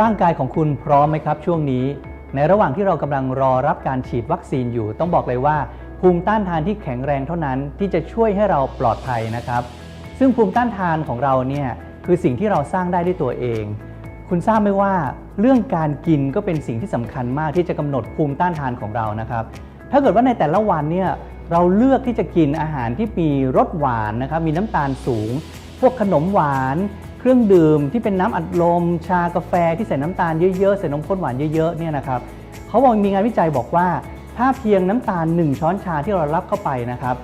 ร่างกายของคุณพร้อมไหมครับช่วงนี้ ในระหว่างที่เรากำลังรอรับการฉีดวัคซีนอยู่ ต้องบอกเลยว่า ภูมิต้านทานที่แข็งแรงเท่านั้นที่จะช่วยให้เราปลอดภัยนะครับ ซึ่งภูมิต้านทานของเราเนี่ยคือสิ่งที่เราสร้างได้ด้วยตัวเอง คุณทราบไหมว่า เรื่องการกินก็เป็นสิ่งที่สำคัญมากที่จะกำหนดภูมิต้านทานของเรานะครับ ถ้าเกิดว่าในแต่ละวันเนี่ยเราเลือกที่จะกินอาหารที่มีรสหวานนะครับมีน้ำตาลสูง พวกขนมหวาน เครื่องดื่มที่เป็นน้ำอัดลม ชากาแฟที่ใส่น้ำตาลเยอะๆ ใส่นมข้นหวานเยอะๆเนี่ยนะครับเขาบอกมีงานวิจัยบอกว่า ถ้าเพียงน้ำตาล 1 ช้อนชาที่เรารับเข้าไปนะครับ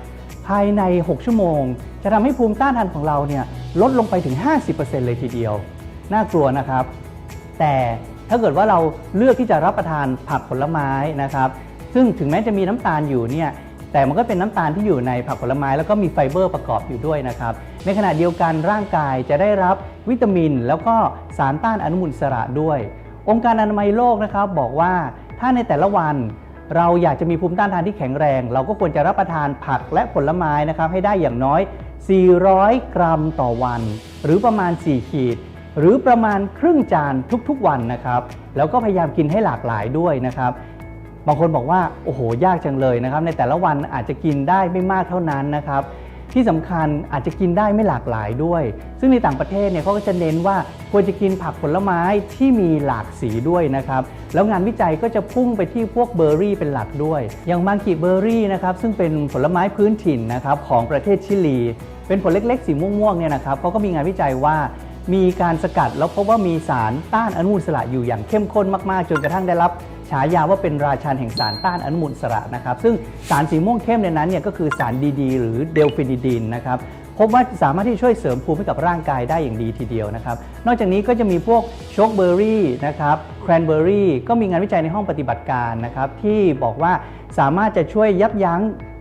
ภายใน 6 ชั่วโมง จะทำให้ภูมิต้านทานของเราเนี่ยลดลงไปถึง 50%เลยทีเดียว น่ากลัวนะครับ แต่ถ้าเกิดว่าเราเลือกที่จะรับประทานผักผลไม้นะครับ ซึ่งถึงแม้จะมีน้ำตาลอยู่เนี่ย แต่มันก็เป็นน้ำตาลที่อยู่ในผักผลไม้แล้วก็มีไฟเบอร์ประกอบอยู่ด้วยนะครับ ในขณะเดียวกันร่างกายจะได้รับวิตามิน แล้วก็สารต้านอนุมูลอิสระด้วย องค์การอนามัยโลกนะครับบอกว่าถ้าในแต่ละวันเราอยากจะมีภูมิต้านทานที่แข็งแรง เราก็ควรจะรับประทานผักและผลไม้นะครับให้ได้อย่างน้อย 400 กรัมต่อวัน หรือประมาณ 4 ขีด หรือประมาณครึ่งจานทุกๆวันนะครับ แล้วก็พยายามกินให้หลากหลายด้วยนะครับ บางคนบอกว่าโอ้โหยากจังเลยนะครับ ในแต่ละวันอาจจะกินได้ไม่มากเท่านั้นนะครับที่สำคัญอาจจะกินได้ไม่หลากหลายด้วย ซึ่งในต่างประเทศเนี่ยเขาก็จะเน้นว่าควรจะกินผักผลไม้ที่มีหลากสีด้วยนะครับ แล้วงานวิจัยก็จะพุ่งไปที่พวกเบอร์รี่เป็นหลักด้วย อย่างมังคีเบอร์รี่นะครับซึ่งเป็นผลไม้พื้นถิ่นนะครับของประเทศชิลี เป็นผลเล็กๆ สีม่วงๆเนี่ยนะครับเขาก็มีงานวิจัยว่า มีการสกัดแล้วพบว่ามีสารต้านอนุมูลอิสระอยู่อย่างเข้มข้นมากๆ จนกระทั่งได้รับฉายาว่าเป็นราชันแห่งสารต้านอนุมูลอิสระนะครับ ซึ่งสารสีม่วงเข้มในนั้นเนี่ยก็คือสารดีๆหรือเดลฟินิดินนะครับพบว่าสามารถที่ช่วยเสริมภูมิให้กับร่างกายได้อย่างดีทีเดียวนะครับ นอกจากนี้ก็จะมีพวกโชคเบอร์รี่นะครับแครนเบอร์รี่ก็มีงานวิจัยในห้องปฏิบัติการนะครับที่บอกว่าสามารถจะช่วยยับยั้ง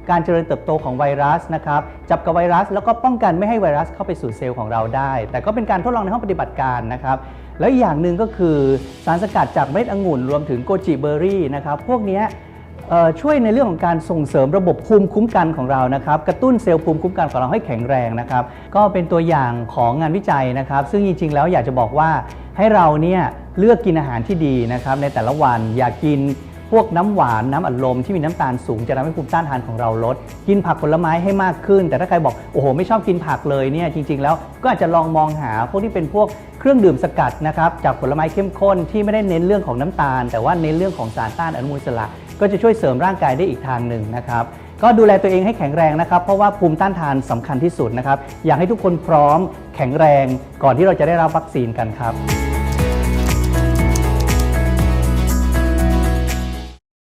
การเจริญเติบโตของไวรัสนะครับจับกับไวรัสแล้วก็ป้องกันไม่ให้ไวรัสเข้าไปสู่เซลล์ของเราได้ แต่ก็เป็นการทดลองในห้องปฏิบัติการนะครับแล้วอย่างหนึ่งก็คือสารสกัดจากเม็ดองุ่นรวมถึงโกจิเบอร์รี่นะครับพวกนี้ช่วยในเรื่องของการส่งเสริมระบบภูมิคุ้มกันของเรานะครับ กระตุ้นเซลล์ภูมิคุ้มกันของเราให้แข็งแรงนะครับ ก็เป็นตัวอย่างของงานวิจัยนะครับ ซึ่งจริงๆแล้วอยากจะบอกว่าให้เราเนี่ยเลือกกินอาหารที่ดีนะครับในแต่ละวันอย่ากกิน พวกน้ำหวานน้ำอัดลมที่มีน้ำตาลสูงจะทำให้ภูมิต้านทานของเราลด กินผักผลไม้ให้มากขึ้น แต่ถ้าใครบอกโอ้โหไม่ชอบกินผักเลยเนี่ยจริง ๆ แล้วก็อาจจะลองมองหาพวกที่เป็นพวกเครื่องดื่มสกัดนะครับจากผลไม้เข้มข้นที่ไม่ได้เน้นเรื่องของน้ำตาล แต่ว่าเน้นเรื่องของสารต้านอนุมูลอิสระ ก็จะช่วยเสริมร่างกายได้อีกทางหนึ่งนะครับก็ดูแลตัวเองให้แข็งแรงนะครับ เพราะว่าภูมิต้านทานสำคัญที่สุดนะครับ อยากให้ทุกคนพร้อมแข็งแรงก่อนที่เราจะได้รับวัคซีนกันครับ